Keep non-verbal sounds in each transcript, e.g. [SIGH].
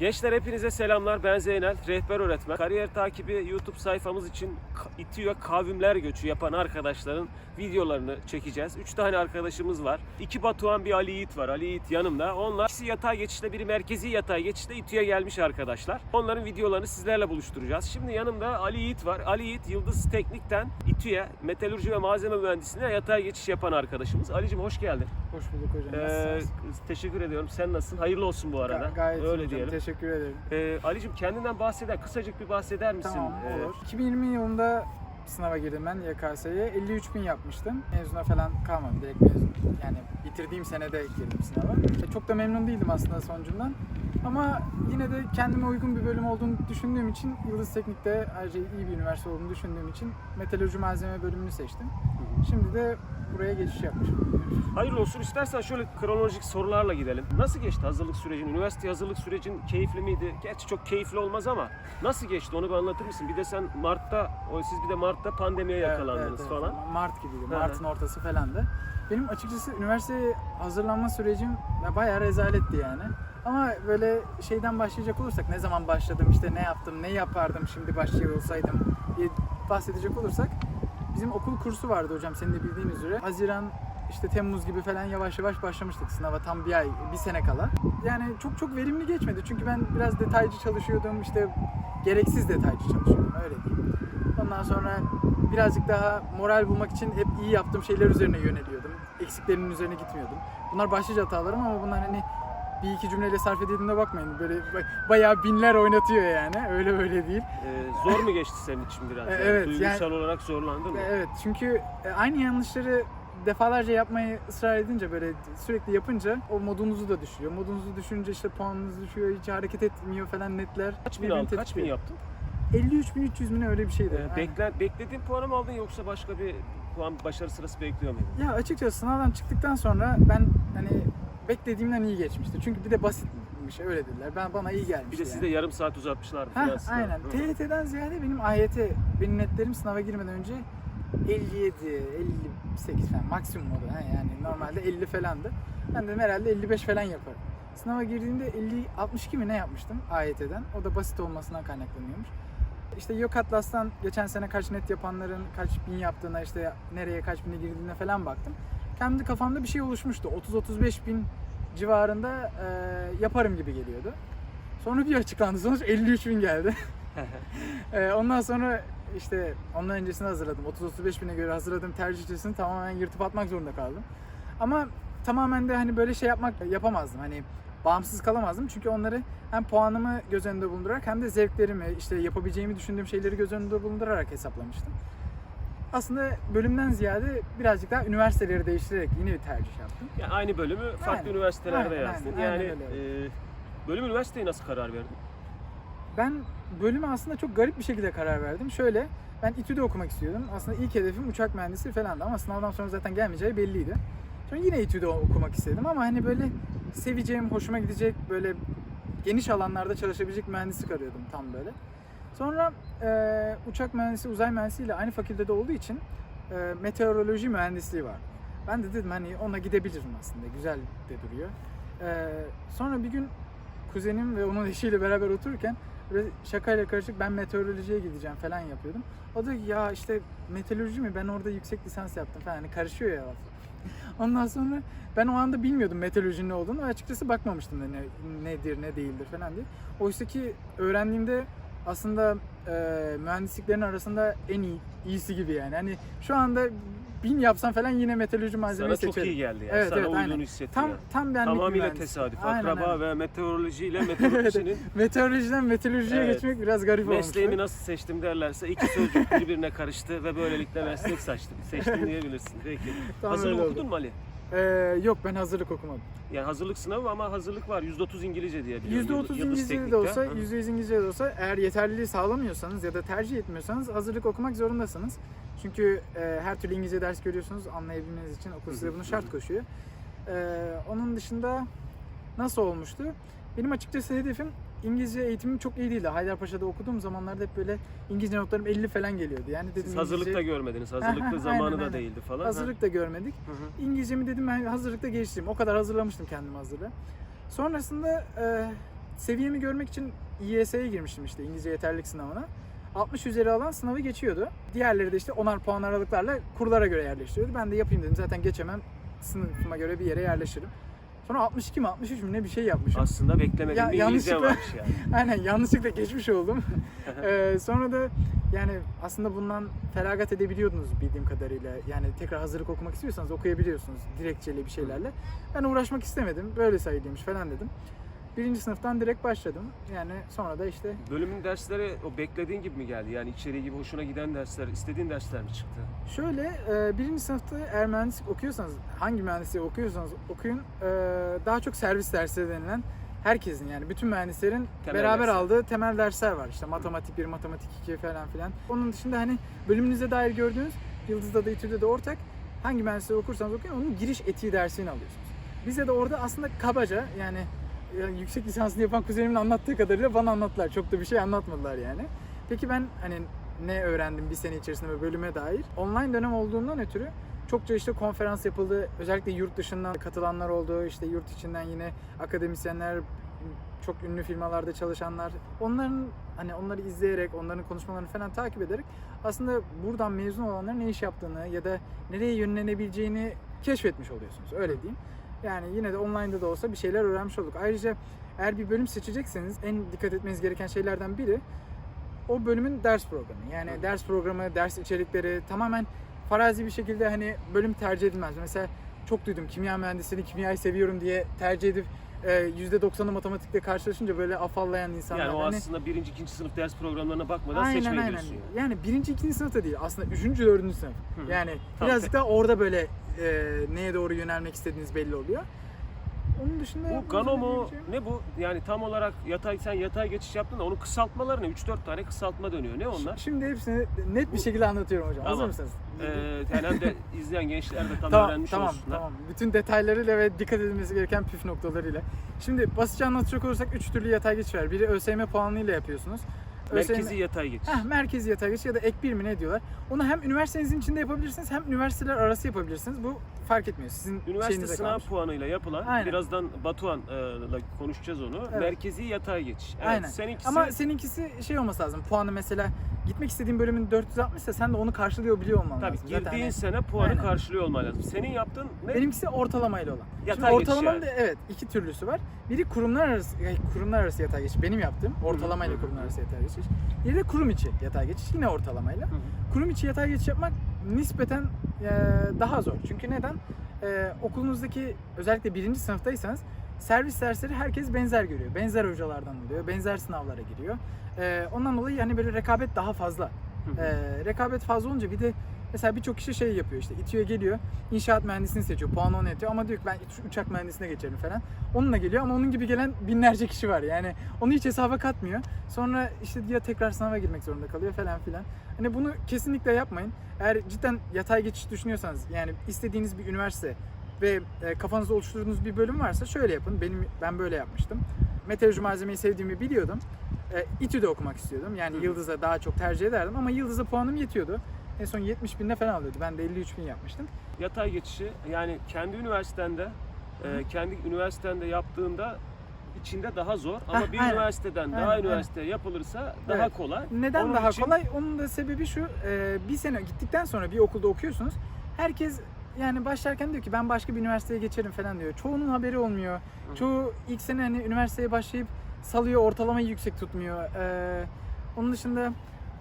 Gençler hepinize selamlar. Ben Zeynel, rehber öğretmen. Kariyer takibi YouTube sayfamız için İTÜ'ye kavimler göçü yapan arkadaşların videolarını çekeceğiz. Üç tane arkadaşımız var. İki Batuhan, bir Ali Yiğit var. Ali Yiğit yanımda. Onlar ikisi yatay geçişte, biri merkezi yatay geçişte İTÜ'ye gelmiş arkadaşlar. Onların videolarını sizlerle buluşturacağız. Şimdi yanımda Ali Yiğit var. Ali Yiğit Yıldız Teknik'ten İTÜ'ye metalurji ve malzeme mühendisliğine yatay geçiş yapan arkadaşımız. Ali'cim hoş geldin. Hoş bulduk hocam. Ee, teşekkür ediyorum. Sen nasılsın? Hayırlı olsun bu arada. Ga- Gayet Öyle hocam. diyelim. Teşekkür ederim. Ee, Ali'cim kendinden bahseder, kısacık bir bahseder misin? Tamam Ee, olur. 2020 yılında sınava girdim ben YKS'ye. 53 bin yapmıştım. Mezuna falan kalmadım. Direkt mezun. Yani bitirdiğim senede girdim sınava. E, Çok da memnun değildim aslında sonucundan. Ama yine de kendime uygun bir bölüm olduğunu düşündüğüm için Yıldız Teknik'te ayrıca iyi bir üniversite olduğunu düşündüğüm için metalurji malzeme bölümünü seçtim. Şimdi de buraya geçiş yapmışım. Hayırlı olsun. İstersen şöyle kronolojik sorularla gidelim. Nasıl geçti hazırlık sürecin? Üniversite hazırlık sürecin keyifli miydi? Gerçi çok keyifli olmaz ama nasıl geçti onu bir anlatır mısın? Bir de sen Mart'ta, siz bir de Mart'ta pandemiye yakalandınız Evet, evet, falan. evet. Mart gibiydi. Mart'ın ortası falandı. Benim açıkçası üniversiteye hazırlanma sürecim ya bayağı rezaletti yani. Ama böyle şeyden başlayacak olursak ne zaman başladım işte ne yaptım ne yapardım şimdi başlıyor olsaydım diye bahsedecek olursak bizim okul kursu vardı hocam senin de bildiğin üzere. Haziran işte Temmuz gibi falan yavaş yavaş başlamıştık sınava tam bir ay, bir sene kala. Yani çok çok verimli geçmedi çünkü ben biraz detaycı çalışıyordum işte gereksiz detaycı çalışıyordum öyle diyeyim. Ondan sonra birazcık daha moral bulmak için hep iyi yaptığım şeyler üzerine yöneliyordum. Eksiklerimin üzerine gitmiyordum. Bunlar başlıca hatalarım ama bunlar hani bir iki cümleyle sarf edildiğine bakmayın. Böyle ba- bayağı binler oynatıyor yani. Öyle böyle değil. Ee, zor mu geçti senin için biraz? [LAUGHS] E, Yani evet, Duygusal olarak zorlandın mı? Ve Evet çünkü e, aynı yanlışları defalarca yapmayı ısrar edince böyle sürekli yapınca o modunuzu da düşüyor. Modunuzu düşünce işte puanınız düşüyor, hiç hareket etmiyor falan netler. Kaç bin aldın? Kaç bin yaptın? 53.300 mi ne öyle bir şeydi. Ee, beklen, beklediğin puanı mı aldın yoksa başka bir puan başarı sırası bekliyor muydun? Ya açıkçası sınavdan çıktıktan sonra ben hani beklediğimden iyi geçmişti. Çünkü bir de basitmiş öyle dediler. Ben bana iyi gelmişti. Bir de yani. sizde yarım saat uzatmışlardı Heh, aynen. TYT'den ziyade benim AYT, benim netlerim sınava girmeden önce 57, 58 falan maksimum o da. ha, Yani normalde 50 falandı. Ben dedim herhalde 55 falan yaparım. Sınava girdiğimde 50, 62 mi ne yapmıştım AYT'den. O da basit olmasından kaynaklanıyormuş. İşte Yok Atlas'tan geçen sene kaç net yapanların kaç bin yaptığına işte nereye kaç bine girdiğine falan baktım. Kendi kafamda bir şey oluşmuştu. 30-35 bin civarında e, yaparım gibi geliyordu. Sonra bir açıklandı sonuç 53 bin geldi. Ee, [LAUGHS] ondan sonra işte ondan öncesini hazırladım. 30-35 bine göre hazırladığım tercih listesini tamamen yırtıp atmak zorunda kaldım. Ama tamamen de hani böyle şey yapmak yapamazdım. Hani bağımsız kalamazdım. Çünkü onları hem puanımı göz önünde bulundurarak hem de zevklerimi, işte yapabileceğimi düşündüğüm şeyleri göz önünde bulundurarak hesaplamıştım. Aslında bölümden ziyade birazcık daha üniversiteleri değiştirerek yine bir tercih yaptım. Yani aynı bölümü farklı Aynen. üniversitelerde Aynen, yazdın. aynen, yani aynen e, bölüm üniversiteye nasıl karar verdin? Ben bölüme aslında çok garip bir şekilde karar verdim. Şöyle, ben İTÜ'de okumak istiyordum. Aslında ilk hedefim uçak mühendisi falandı ama sınavdan sonra zaten gelmeyeceği belliydi. Sonra yine İTÜ'de okumak istedim ama hani böyle seveceğim, hoşuma gidecek, böyle geniş alanlarda çalışabilecek mühendislik arıyordum tam böyle. Sonra e, uçak mühendisi, uzay mühendisi ile aynı fakültede olduğu için e, meteoroloji mühendisliği var. Ben de dedim hani ona gidebilirim aslında, güzel de duruyor. E, sonra bir gün kuzenim ve onun eşiyle beraber otururken böyle şakayla karışık ben meteorolojiye gideceğim falan yapıyordum. O da ya işte meteoroloji mi ben orada yüksek lisans yaptım falan hani karışıyor ya. [LAUGHS] Ondan sonra ben o anda bilmiyordum meteorolojinin ne olduğunu açıkçası bakmamıştım da ne, nedir ne değildir falan diye. Oysa ki öğrendiğimde aslında e, mühendisliklerin arasında en iyi iyisi gibi yani. Hani şu anda bin yapsam falan yine meteoroloji malzemeyi Sana çok iyi geldi yani. Evet, Sana evet, uyduğunu aynen. hissettin Tam yani. tam benlik Tamamıyla tesadüf. Aynen, Akraba aynen. ve meteoroloji ile [LAUGHS] meteorolojinin Meteorolojiden meteorolojiye Evet. geçmek biraz garip olmuş. mesleğimi nasıl seçtim derlerse iki sözcük birbirine karıştı ve böylelikle meslek seçtim. Seçtim diyebilirsin. Peki. Tam oldu. okudun mu Ali? Ee, yok ben hazırlık okumadım. Yani hazırlık sınavı ama hazırlık var. %30 İngilizce diye biliyorum. %30 Yıldız İngilizce de olsa, Hı. %100 İngilizce de olsa eğer yeterliliği sağlamıyorsanız ya da tercih etmiyorsanız hazırlık okumak zorundasınız. Çünkü e, her türlü İngilizce ders görüyorsunuz anlayabilmeniz için okul size bunu şart koşuyor. Ee, onun dışında nasıl olmuştu? Benim açıkçası hedefim İngilizce eğitimim çok iyi değildi. Haydarpaşa'da okuduğum zamanlarda hep böyle İngilizce notlarım 50 falan geliyordu. Yani dedim Siz hazırlıkta İngilizce- görmediniz. [LAUGHS] Hazırlıkta aynen, zamanı da aynen. değildi falan. hazırlık da görmedik. Ha. Hı hı. İngilizcemi dedim ben hazırlıkta geliştireyim. O kadar hazırlamıştım kendimi hazırla. Sonrasında e, seviyemi görmek için İYS'ye girmiştim işte İngilizce yeterlilik sınavına. 60 üzeri alan sınavı geçiyordu. Diğerleri de işte 10'ar puan aralıklarla kurlara göre yerleştiriyordu. Ben de yapayım dedim. Zaten geçemem. Sınıfıma göre bir yere yerleşirim. Sonra 62 mi 63 mü ne bir şey yapmışım. Aslında beklemediğim Ya- bir İngilizce yanlışlıkla- varmış [LAUGHS] yani. Aynen yanlışlıkla geçmiş oldum. [LAUGHS] Ee, sonra da yani aslında bundan feragat edebiliyordunuz bildiğim kadarıyla. Yani tekrar hazırlık okumak istiyorsanız okuyabiliyorsunuz dilekçeli bir şeylerle. Ben uğraşmak istemedim. Böyle sayılıymış falan dedim. Birinci sınıftan direkt başladım. Yani sonra da işte Bölümün dersleri o beklediğin gibi mi geldi? Yani içeriği gibi hoşuna giden dersler, istediğin dersler mi çıktı? şöyle e, birinci sınıfta eğer mühendislik okuyorsanız hangi mühendisliği okuyorsanız okuyun e, daha çok servis dersleri denilen herkesin yani bütün mühendislerin Temel beraber dersler. aldığı temel dersler var. İşte matematik 1, matematik 2 falan filan. Onun dışında hani bölümünüze dair gördüğünüz Yıldız'da da İTÜ'de de ortak hangi mühendisliği okursanız okuyun onun giriş etiği dersini alıyorsunuz. Bize de orada aslında kabaca yani, yani yüksek lisansını yapan kuzenimin anlattığı kadarıyla bana anlattılar. Çok da bir şey anlatmadılar yani. Peki ben hani ne öğrendim bir sene içerisinde ve bölüme dair? Online dönem olduğundan ötürü çokça işte konferans yapıldı. Özellikle yurt dışından katılanlar oldu. İşte yurt içinden yine akademisyenler, çok ünlü firmalarda çalışanlar. Onların hani onları izleyerek, onların konuşmalarını falan takip ederek aslında buradan mezun olanların ne iş yaptığını ya da nereye yönlenebileceğini keşfetmiş oluyorsunuz. Öyle diyeyim. Yani yine de online'da da olsa bir şeyler öğrenmiş olduk. Ayrıca eğer bir bölüm seçecekseniz en dikkat etmeniz gereken şeylerden biri o bölümün ders programı. Yani Hı. ders programı, ders içerikleri tamamen farazi bir şekilde hani bölüm tercih edilmez. Mesela çok duydum kimya mühendisliğini, kimyayı seviyorum diye tercih edip e, %90'ı matematikle karşılaşınca böyle afallayan insanlar. Yani o Hani- aslında birinci, ikinci sınıf ders programlarına bakmadan aynen seçmeyi aynen. diyorsun yani. Yani birinci, ikinci sınıfta değil. Aslında üçüncü, dördüncü sınıf. Hı. Yani Tamam, birazcık da orada böyle e, neye doğru yönelmek istediğiniz belli oluyor. Onun dışında Bu Gano mu? gerekiyor. Ne bu? Yani tam olarak yatay sen yatay geçiş yaptın da onun kısaltmaları ne? 3-4 tane kısaltma dönüyor. Ne onlar? Şimdi hepsini net bir şekilde anlatıyorum hocam. Hazır Tamam. mısınız? Ee, yani hem de izleyen gençler de tam tamam, öğrenmiş tamam, olsunlar. tamam. Bütün detaylarıyla ve dikkat edilmesi gereken püf noktalarıyla. Şimdi basitçe anlatacak olursak 3 türlü yatay geçiş var. Biri ÖSYM puanıyla yapıyorsunuz. Merkezi yatay geçiş. Heh, merkezi yatay geçiş ya da ek bir mi ne diyorlar. Onu hem üniversitenizin içinde yapabilirsiniz hem üniversiteler arası yapabilirsiniz. Bu fark etmiyor. Sizin Üniversite sınav kalmış. puanıyla yapılan, Aynen. birazdan Batuhan'la konuşacağız onu. Evet. Merkezi yatay geçiş. Evet, Aynen. Seninkisi Ama seninkisi şey olması lazım. Puanı mesela gitmek istediğin bölümün 460 ise sen de onu karşılıyor biliyor olman tabii lazım. girdiğin Zaten hani- sene puanı Aynen. karşılıyor olman lazım. Senin yaptığın ne? Benimkisi ortalamayla olan. Yatay Şimdi geçiş ortalamanın yani. da evet iki türlüsü var. Biri kurumlar arası yani kurumlar arası yatay geçiş. Benim yaptığım ortalamayla hı hı. kurumlar arası yatay geçiş. Diğeri de kurum içi yatay geçiş yine ortalamayla. Hı hı. Kurum içi yatay geçiş yapmak nispeten e, daha zor. Çünkü neden? E, okulunuzdaki özellikle birinci sınıftaysanız servis dersleri herkes benzer görüyor. Benzer hocalardan oluyor. Benzer sınavlara giriyor. E, ondan dolayı yani böyle rekabet daha fazla. E, rekabet fazla olunca bir de mesela birçok kişi şey yapıyor işte İTÜ'ye geliyor inşaat mühendisliğini seçiyor puanı ona yetiyor ama diyor ki ben uç- uçak mühendisliğine geçerim falan. Onunla geliyor ama onun gibi gelen binlerce kişi var yani onu hiç hesaba katmıyor. Sonra işte ya tekrar sınava girmek zorunda kalıyor falan filan. Hani bunu kesinlikle yapmayın. Eğer cidden yatay geçiş düşünüyorsanız yani istediğiniz bir üniversite ve e, kafanızda oluşturduğunuz bir bölüm varsa şöyle yapın. Benim ben böyle yapmıştım. Meteoroloji malzemeyi sevdiğimi biliyordum. E, İTÜ'de okumak istiyordum. Yani Hı. Yıldız'a daha çok tercih ederdim ama Yıldız'a puanım yetiyordu. En son 70 binde falan alıyordu. Ben de 53 bin yapmıştım. Yatay geçişi yani kendi üniversitende, e, kendi üniversitende yaptığında içinde daha zor ama Heh, bir aynen. üniversiteden daha Aynen, üniversiteye yapılırsa daha Evet. kolay. Neden Onun daha için- kolay? Onun da sebebi şu. e, bir sene gittikten sonra bir okulda okuyorsunuz. Herkes yani başlarken diyor ki ben başka bir üniversiteye geçerim falan diyor. Çoğunun haberi olmuyor. Hı. Çoğu ilk sene hani üniversiteye başlayıp salıyor ortalamayı yüksek tutmuyor. E, onun dışında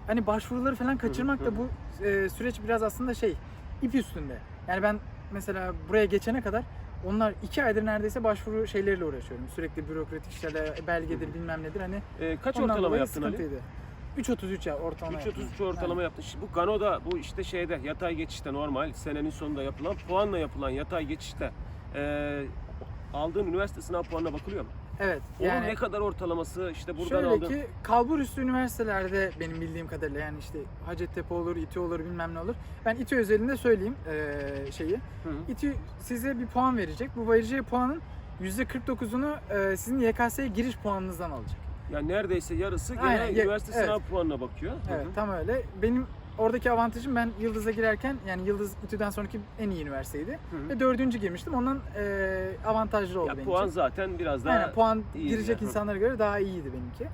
hani başvuruları falan kaçırmak da bu e, süreç biraz aslında şey ip üstünde. Yani ben mesela buraya geçene kadar onlar iki aydır neredeyse başvuru şeyleriyle uğraşıyorum. Sürekli bürokratik işlerle belgedir bilmem nedir hani E, kaç ortalama yaptın Ali? Sıkıntıydı. 3.33 ya ortalama. yaptım. 3.33 ortalama yaptın. Şimdi bu Gano'da bu işte şeyde yatay geçişte normal senenin sonunda yapılan puanla yapılan yatay geçişte e, aldığın üniversite sınav puanına bakılıyor mu? Evet. Onun Yani ne kadar ortalaması işte buradan şöyle aldın. ki kalbur üstü üniversitelerde benim bildiğim kadarıyla yani işte Hacettepe olur, İTÜ olur bilmem ne olur. Ben İTÜ özelinde söyleyeyim eee, şeyi. Hı hı. İTÜ size bir puan verecek. Bu vereceği puanın %49'unu eee, sizin YKS'ye giriş puanınızdan alacak. Yani neredeyse yarısı gene Aynen, ya- üniversite evet. sınav puanına bakıyor. Evet hı. tam öyle. Benim oradaki avantajım ben Yıldız'a girerken yani Yıldız İTÜ'den sonraki en iyi üniversiteydi. Hı hı. Ve dördüncü girmiştim. Ondan e, avantajlı oldu Ya benim puan için. zaten biraz daha Aynen puan iyiydi girecek insanlara göre daha iyiydi benimki.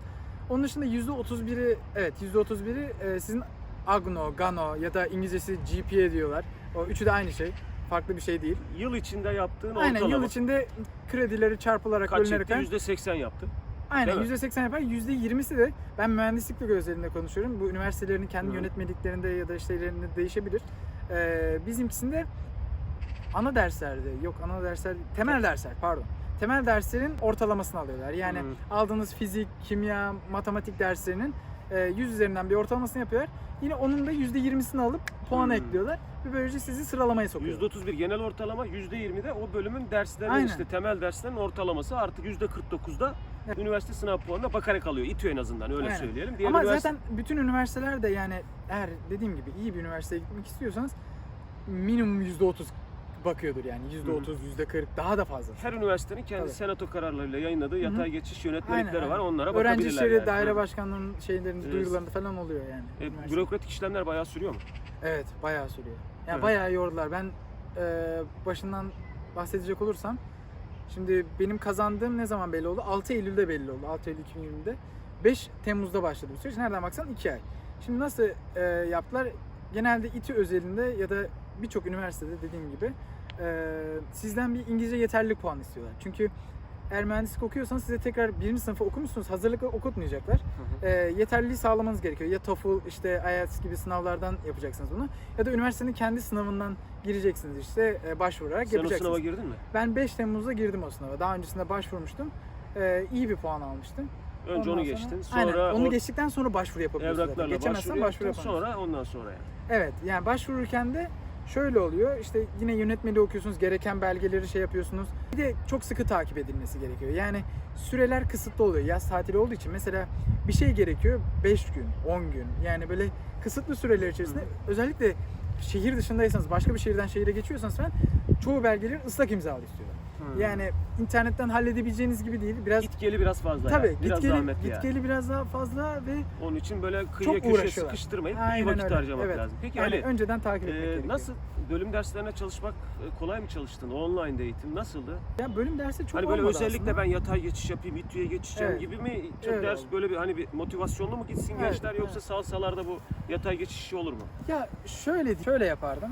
Onun dışında %31'i evet %31'i e, sizin Agno, Gano ya da İngilizcesi GPA diyorlar. O üçü de aynı şey. Farklı bir şey değil. yıl içinde yaptığın Aynen ortalama. yıl içinde kredileri çarpılarak kaç bölünerek etti? %80 yaptı. Aynen mi? %80 yapar. %20'si de ben mühendislik özelinde konuşuyorum. Bu üniversitelerin kendi Hı. yönetmeliklerinde ya da şeylerinde değişebilir. Ee, bizimkisinde ana derslerde yok ana dersler temel dersler pardon. Temel derslerin ortalamasını alıyorlar. Yani Hı. aldığınız fizik, kimya, matematik derslerinin e, 100 üzerinden bir ortalamasını yapıyorlar. Yine onun da %20'sini alıp puan Hı. ekliyorlar ve böylece sizi sıralamaya sokuyorlar. %31 genel ortalama, %20 de o bölümün derslerinin Aynen. işte temel derslerin ortalaması artık %49'da Evet. Üniversite sınav puanına bakarak alıyor. İTÜ en azından öyle Aynen. söyleyelim. Diğer Ama üniversite- zaten bütün üniversiteler de yani eğer dediğim gibi iyi bir üniversiteye gitmek istiyorsanız minimum %30 bakıyordur yani. %30, %40 daha da fazla. her üniversitenin kendi Tabii. senato kararlarıyla yayınladığı yatay geçiş yönetmelikleri Aynen, var. aynen. Onlara Öğrenci bakabilirler işleri yani. daire başkanlığının şeylerinde, Evet. duyurularında falan oluyor yani. E, bürokratik işlemler bayağı sürüyor mu? Evet, bayağı sürüyor. Yani Evet. bayağı yordular. Ben e, başından bahsedecek olursam şimdi benim kazandığım ne zaman belli oldu? 6 Eylül'de belli oldu. 6 Eylül 2020'de. 5 Temmuz'da başladı bu süreç. Nereden baksan 2 ay. Şimdi nasıl e, yaptılar? Genelde İTÜ özelinde ya da birçok üniversitede dediğim gibi e, sizden bir İngilizce yeterlilik puanı istiyorlar. Çünkü eğer mühendislik okuyorsanız size tekrar birinci sınıfı okumuşsunuz. Hazırlık okutmayacaklar. E, yeterliliği sağlamanız gerekiyor. Ya TOEFL, işte IELTS gibi sınavlardan yapacaksınız bunu. Ya da üniversitenin kendi sınavından gireceksiniz işte e, başvurarak Sen o yapacaksınız. sınava girdin mi? Ben 5 Temmuz'da girdim o sınava. Daha öncesinde başvurmuştum. E, iyi bir puan almıştım. Önce Ondan onu sonra- geçtin. Sonra Aynen. Onu o geçtikten sonra başvuru yapabiliyorsun. evraklarla başvuru başvuru yapamıyorsun. Sonra ondan sonra yani. Evet yani başvururken de şöyle oluyor işte yine yönetmeliği okuyorsunuz gereken belgeleri şey yapıyorsunuz. Bir de çok sıkı takip edilmesi gerekiyor. Yani süreler kısıtlı oluyor yaz tatili olduğu için mesela bir şey gerekiyor 5 gün 10 gün yani böyle kısıtlı süreler içerisinde özellikle şehir dışındaysanız başka bir şehirden şehire geçiyorsanız falan çoğu belgeleri ıslak imzalı istiyorlar. Hı. Yani internetten halledebileceğiniz gibi değil. Biraz Git geli biraz fazla tabii ya. Biraz git geli, zahmetli git ya. geli biraz daha fazla ve Onun için böyle kıyıya köşeye sıkıştırmayıp iyi Aynen vakit öyle. harcamak Evet. lazım. Peki yani Ali önceden takip etmek e, gerekiyor. nasıl bölüm derslerine çalışmak e, kolay mı çalıştın? Online eğitim nasıldı? Ya bölüm dersi çok hani böyle özellikle aslında. ben yatay geçiş yapayım, İTÜ'ye geçeceğim Evet. gibi mi? Çok Evet ders böyle bir hani bir motivasyonlu mu gitsin Evet, gençler yoksa evet. salsalarda bu yatay geçiş olur mu? Ya şöyle şöyle yapardım.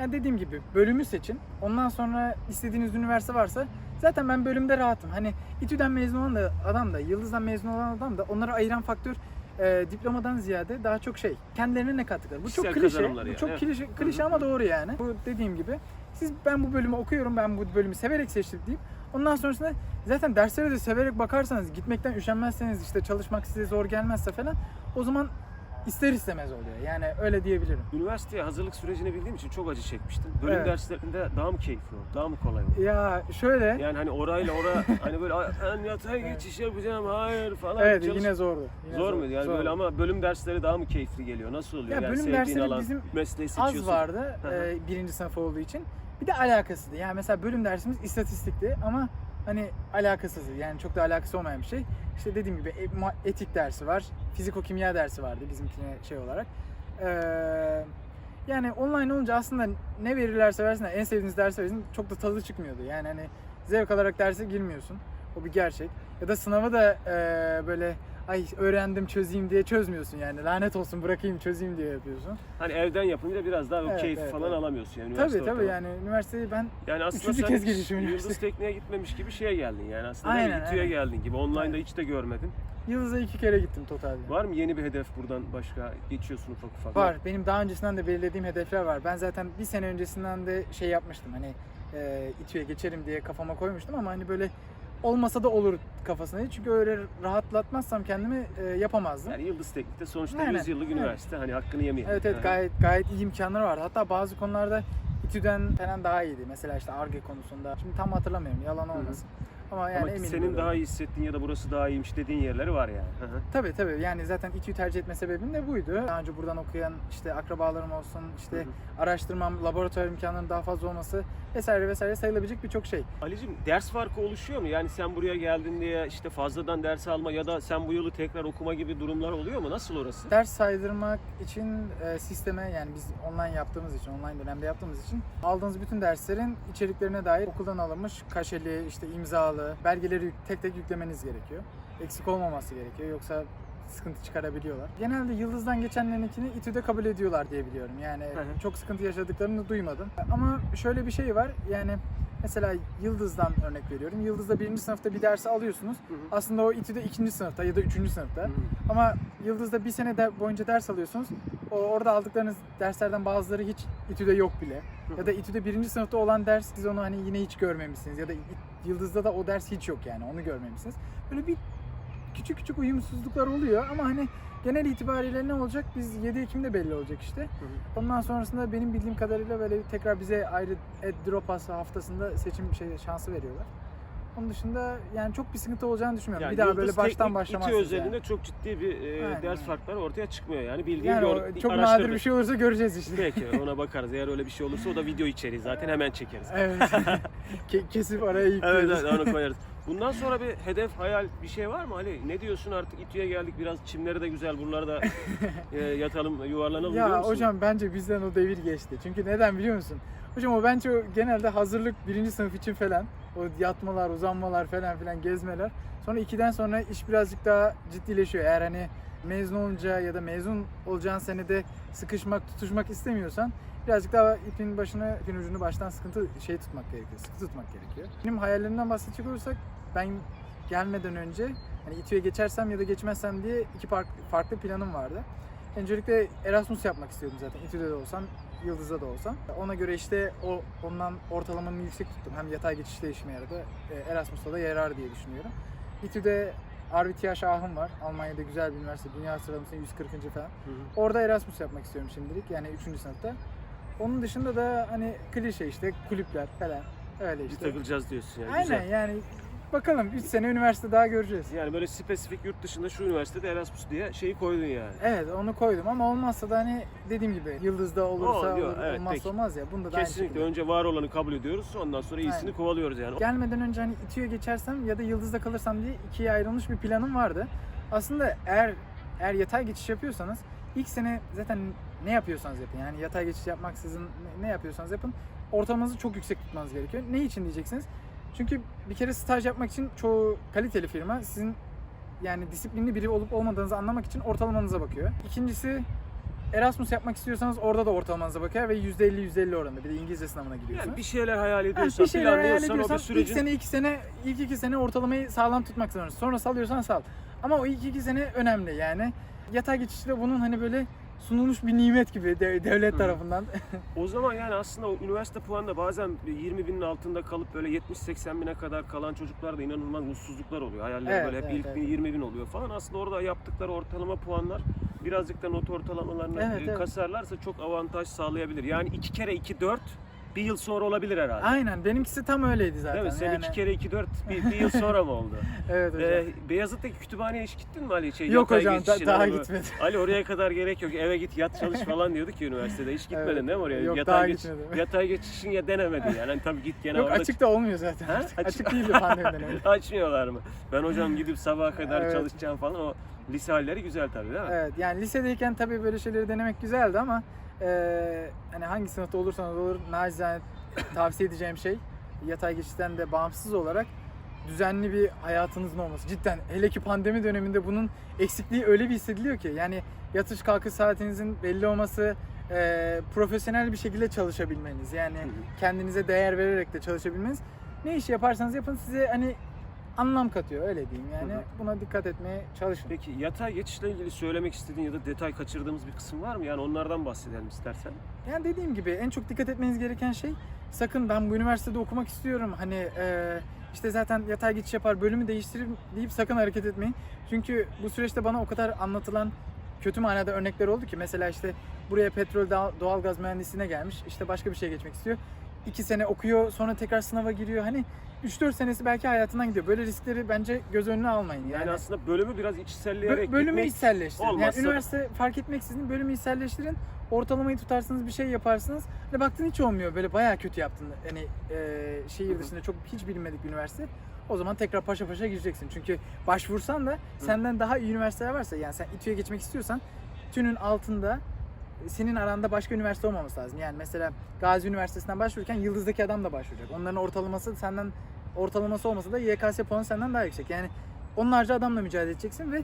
Yani dediğim gibi bölümü seçin. Ondan sonra istediğiniz üniversite varsa zaten ben bölümde rahatım. Hani İTÜ'den mezun olan da adam da, Yıldız'dan mezun olan adam da onları ayıran faktör e, diplomadan ziyade daha çok şey. Kendilerine ne kattıkları. Bu çok Kişisel klişe. kazanımları Bu yani, çok evet. klişe, klişe ama doğru yani. Bu dediğim gibi. Siz ben bu bölümü okuyorum, ben bu bölümü severek seçtim deyip ondan sonrasında zaten derslere de severek bakarsanız, gitmekten üşenmezseniz, işte çalışmak size zor gelmezse falan o zaman ister istemez oluyor. Yani öyle diyebilirim. Üniversiteye hazırlık sürecini bildiğim için çok acı çekmiştim. Bölüm Evet. derslerinde daha mı keyifli oldu? Daha mı kolay oldu? Ya şöyle, Yani hani orayla ora [LAUGHS] hani böyle "Ay, ben yatay Evet. geçiş yapacağım hayır falan. evet çalış- yine zordu. Yine Zor muydu yani zor. böyle ama bölüm dersleri daha mı keyifli geliyor? Nasıl oluyor? Ya yani bölüm sevdiğin dersleri alan, bizim mesleği seçiyorsun. Az vardı Hı hı. e, birinci sınıf olduğu için. Bir de alakasızdı. Yani mesela bölüm dersimiz istatistikti ama hani alakasızdı. Yani çok da alakası olmayan bir şey. İşte dediğim gibi e- etik dersi var. Fiziko-kimya dersi vardı bizimkine şey olarak. Ee, yani online olunca aslında ne verirlerse versinler en sevdiğiniz dersi versin çok da tadı çıkmıyordu. Yani hani zevk alarak derse girmiyorsun. O bir gerçek. Ya da sınavı da e, böyle ay öğrendim çözeyim diye çözmüyorsun yani. Lanet olsun bırakayım çözeyim diye yapıyorsun. Hani evden yapınca biraz daha Evet, keyfi evet, falan evet. alamıyorsun yani Tabii tabii yani üniversiteyi ben Yani aslında Üçüncü kez gelişim Yıldız. Tekniğe gitmemiş gibi şeye geldin yani aslında Aynen, İTÜ'ye aynen. geldin gibi. Online'da Evet. hiç de görmedin. Yıldız'a iki kere gittim totalde. Var mı yeni bir hedef buradan başka geçiyorsun ufak ufak? Var. Benim daha öncesinden de belirlediğim hedefler var. Ben zaten bir sene öncesinden de şey yapmıştım hani e, İTÜ'ye geçerim diye kafama koymuştum ama hani böyle olmasa da olur kafasındaydı. Çünkü öyle rahatlatmazsam kendimi e, yapamazdım. Yani Yıldız Teknik'te sonuçta Aynen, 100 yıllık üniversite hani hakkını yemeyelim. Evet evet gayet gayet iyi imkanları vardı. Hatta bazı konularda İTÜ'den falan daha iyiydi. Mesela işte ARGE konusunda. Şimdi tam hatırlamıyorum yalan olmasın. Ama yani Ama eminim senin daha iyi hissettiğin ya da burası daha iyiymiş dediğin yerleri var yani. Hı hı. Tabii tabii yani zaten İTÜ'yü tercih etme sebebim de buydu. Daha önce buradan okuyan işte akrabalarım olsun, işte Hı hı. araştırmam, laboratuvar imkanlarının daha fazla olması vesaire vesaire sayılabilecek birçok şey. Ali'cim ders farkı oluşuyor mu? Yani sen buraya geldin diye işte fazladan ders alma ya da sen bu yılı tekrar okuma gibi durumlar oluyor mu? Nasıl orası? Ders saydırmak için e, sisteme yani biz online yaptığımız için, online dönemde yaptığımız için aldığınız bütün derslerin içeriklerine dair okuldan alınmış kaşeli, işte imzalı belgeleri yük- tek tek yüklemeniz gerekiyor. Eksik olmaması gerekiyor yoksa sıkıntı çıkarabiliyorlar. Genelde Yıldız'dan geçenlerinkini İTÜ'de kabul ediyorlar diye biliyorum. Yani Hı hı. çok sıkıntı yaşadıklarını duymadım. Ama şöyle bir şey var. Yani mesela Yıldız'dan örnek veriyorum. Yıldız'da birinci sınıfta bir dersi alıyorsunuz. Hı hı. Aslında o İTÜ'de ikinci sınıfta ya da üçüncü sınıfta. Hı hı. Ama Yıldız'da bir sene de boyunca ders alıyorsunuz. O, orada aldıklarınız derslerden bazıları hiç İTÜ'de yok bile. Ya da İTÜ'de birinci sınıfta olan ders siz onu hani yine hiç görmemişsiniz. Ya da Yıldız'da da o ders hiç yok yani onu görmemişsiniz. Böyle bir küçük küçük uyumsuzluklar oluyor ama hani genel itibariyle ne olacak? Biz 7 Ekim'de belli olacak işte. Hı hı. Ondan sonrasında benim bildiğim kadarıyla böyle tekrar bize ayrı Ed Dropas haftasında seçim şey şansı veriyorlar. Onun dışında yani çok bir sıkıntı olacağını düşünmüyorum. Yani bir daha böyle baştan başlamazsınız İTÜ özelinde yani. çok ciddi bir e, Aynen, ders farkları ortaya çıkmıyor yani bildiğin Yani gör- çok araştırdın. nadir bir şey olursa göreceğiz işte. Peki ona bakarız. Eğer öyle bir şey olursa o da video içeriği zaten hemen çekeriz. Evet. [LAUGHS] Ke- kesip araya Evet, yüklüyoruz. evet onu koyarız. Bundan sonra bir hedef, hayal bir şey var mı Ali? Ne diyorsun artık İTÜ'ye geldik biraz çimleri de güzel buralara da [LAUGHS] e, yatalım, yuvarlanalım diyor Ya musun? hocam bence bizden o devir geçti. Çünkü neden biliyor musun? Hocam o bence genelde hazırlık birinci sınıf için falan. O yatmalar, uzanmalar falan filan gezmeler. Sonra ikiden sonra iş birazcık daha ciddileşiyor. Eğer hani mezun olunca ya da mezun olacağın senede sıkışmak, tutuşmak istemiyorsan birazcık daha ipin başını, ipin ucunu baştan sıkıntı şey tutmak gerekiyor, sıkı tutmak gerekiyor. Benim hayallerimden bahsedecek olursak ben gelmeden önce hani İTÜ'ye geçersem ya da geçmezsem diye iki farklı planım vardı. Öncelikle Erasmus yapmak istiyordum zaten. İTÜ'de de olsam, Yıldız'da da olsam. Ona göre işte o ondan ortalamanı yüksek tuttum. Hem yatay geçişte işime yaradı. e, Erasmus'ta da yarar diye düşünüyorum. İTÜ'de RWTH Ahım var. Almanya'da güzel bir üniversite. Dünya sıralamasında 140. falan. Hı hı. Orada Erasmus yapmak istiyorum şimdilik. Yani 3. sınıfta. Onun dışında da hani klişe işte kulüpler falan. Öyle Bir işte. takılacağız diyorsun yani. Aynen Güzel. yani bakalım 3 sene üniversite daha göreceğiz. Yani böyle spesifik yurt dışında şu üniversitede Erasmus diye şeyi koydun yani. Evet onu koydum ama olmazsa da hani dediğim gibi yıldızda olursa Ol- yok, olur, evet, olmazsa peki. olmaz ya. Bunda da aynı Kesinlikle şekilde. önce var olanı kabul ediyoruz ondan sonra iyisini Aynen. kovalıyoruz yani. Gelmeden önce hani İTÜ'ye geçersem ya da yıldızda kalırsam diye ikiye ayrılmış bir planım vardı. Aslında eğer eğer yatay geçiş yapıyorsanız ilk sene zaten ne yapıyorsanız yapın. Yani yatay geçiş yapmaksızın ne- ne yapıyorsanız yapın. Ortalamanızı çok yüksek tutmanız gerekiyor. Ne için diyeceksiniz? Çünkü bir kere staj yapmak için çoğu kaliteli firma sizin yani disiplinli biri olup olmadığınızı anlamak için ortalamanıza bakıyor. İkincisi Erasmus yapmak istiyorsanız orada da ortalamanıza bakıyor ve %50 %50 oranında. Bir de İngilizce sınavına giriyorsunuz. Yani bir şeyler hayal Ha, ediyorsan, bir şeyler hayal planlıyorsan o ediyorsan bir sürecin ilk sene iki sene ilk iki sene ortalamayı sağlam tutmak zorundasın. Sonra salıyorsan sal. Ama o ilk iki sene önemli yani. Yatay geçişte bunun hani böyle sunulmuş bir nimet gibi de- devlet tarafından. [LAUGHS] O zaman yani aslında o üniversite puanında bazen bir 20 binin altında kalıp böyle 70-80 bine kadar kalan çocuklarda inanılmaz mutsuzluklar oluyor. Hayalleri Evet, böyle hep evet, ilk evet. bin 20 bin oluyor falan. Aslında orada yaptıkları ortalama puanlar birazcık da not ortalamalarını Evet, e, evet. kasarlarsa çok avantaj sağlayabilir. Yani 2 kere 2 4 bir yıl sonra olabilir herhalde. Aynen benimkisi tam öyleydi zaten. Değil mi? Senin yani. 2 kere 2 4 bir, bir yıl [LAUGHS] sonra mı oldu? Evet hocam. Ee, Beyazıt'taki kütüphaneye hiç gittin mi Ali? Şey, Yok hocam da- daha bu- gitmedim. Ali oraya [LAUGHS] kadar gerek yok. Eve git yat çalış falan diyorduk ki üniversitede. Hiç gitmedin Evet. değil mi oraya? Yok, yatay daha geç- gitmedim. Yatay geçişin ya denemedin yani. Hani tabii git gene Yok orada açık da olmuyor zaten. Ha? Açık, Açık- değildi pandemiden [LAUGHS] önce. açmıyorlar mı? Ben hocam gidip sabaha kadar Evet. çalışacağım falan. O lise halleri güzel tabii değil mi? Evet yani lisedeyken tabii böyle şeyleri denemek güzeldi ama eee, hani hangi sınıfta olursanız olur nacizane [COUGHS] tavsiye edeceğim şey yatay geçişten de bağımsız olarak düzenli bir hayatınızın olması. Cidden hele ki pandemi döneminde bunun eksikliği öyle bir hissediliyor ki yani yatış kalkış saatinizin belli olması eee, profesyonel bir şekilde çalışabilmeniz yani kendinize değer vererek de çalışabilmeniz ne iş yaparsanız yapın size hani anlam katıyor öyle diyeyim yani Hı hı. buna dikkat etmeye çalışın. Peki yatay geçişle ilgili söylemek istediğin ya da detay kaçırdığımız bir kısım var mı? Yani onlardan bahsedelim istersen. Yani dediğim gibi en çok dikkat etmeniz gereken şey sakın ben bu üniversitede okumak istiyorum hani e, işte zaten yatay geçiş yapar bölümü değiştirip deyip sakın hareket etmeyin. Çünkü bu süreçte bana o kadar anlatılan kötü manada örnekler oldu ki mesela işte buraya petrol doğal- doğalgaz mühendisliğine gelmiş işte başka bir şeye geçmek istiyor. İki sene okuyor sonra tekrar sınava giriyor hani 3-4 senesi belki hayatından gidiyor. Böyle riskleri bence göz önüne almayın. Yani, Yani, aslında bölümü biraz içselleyerek bö- bölümü gitmek- içselleştirin. Yani olmazsa- üniversite fark etmeksizin bölümü içselleştirin. Ortalamayı tutarsınız, bir şey yaparsınız. Hani baktın hiç olmuyor. Böyle bayağı kötü yaptın. Hani e, şehir dışında çok hiç bilinmedik bir üniversite. O zaman tekrar paşa paşa gireceksin. Çünkü başvursan da senden daha iyi üniversiteler varsa yani sen İTÜ'ye geçmek istiyorsan TÜ'nün altında senin aranda başka üniversite olmaması lazım. Yani mesela Gazi Üniversitesi'nden başvururken Yıldız'daki adam da başvuracak. Onların ortalaması senden ortalaması olmasa da YKS puanı senden daha yüksek. Yani onlarca adamla mücadele edeceksin ve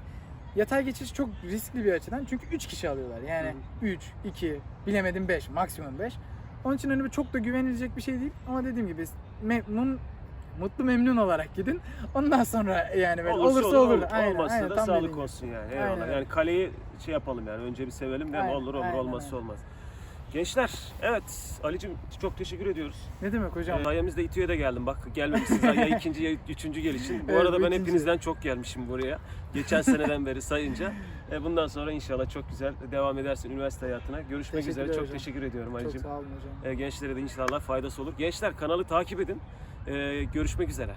yatay geçiş çok riskli bir açıdan. Çünkü 3 kişi alıyorlar. Yani 3, 2, bilemedim 5, maksimum 5. Onun için hani çok da güvenilecek bir şey değil. Ama dediğim gibi memnun mutlu memnun olarak gidin. Ondan sonra yani böyle olursa, olur. olur, Aynen, olmazsa aynen, da tam sağlık olsun yani. Aynen Eyvallah. Yani kaleyi şey yapalım yani önce bir sevelim mi? Aynen, Olur olur aynen olmazsa öyle. olmaz. Gençler evet Ali'cim çok teşekkür ediyoruz. Ne demek hocam? Ee, Sayemizde İTÜ'ye de geldim bak gelmemişsiniz ya [LAUGHS] ikinci ya üçüncü gelişin. Bu Evet, arada ben ikinci. hepinizden çok gelmişim buraya. Geçen seneden beri sayınca. E, bundan sonra inşallah çok güzel devam edersin üniversite hayatına. Görüşmek üzere Teşekkürler çok hocam. teşekkür ediyorum Çok Ali'cim. sağ olun hocam. E, gençlere de inşallah faydası olur. Gençler kanalı takip edin. E, görüşmek üzere.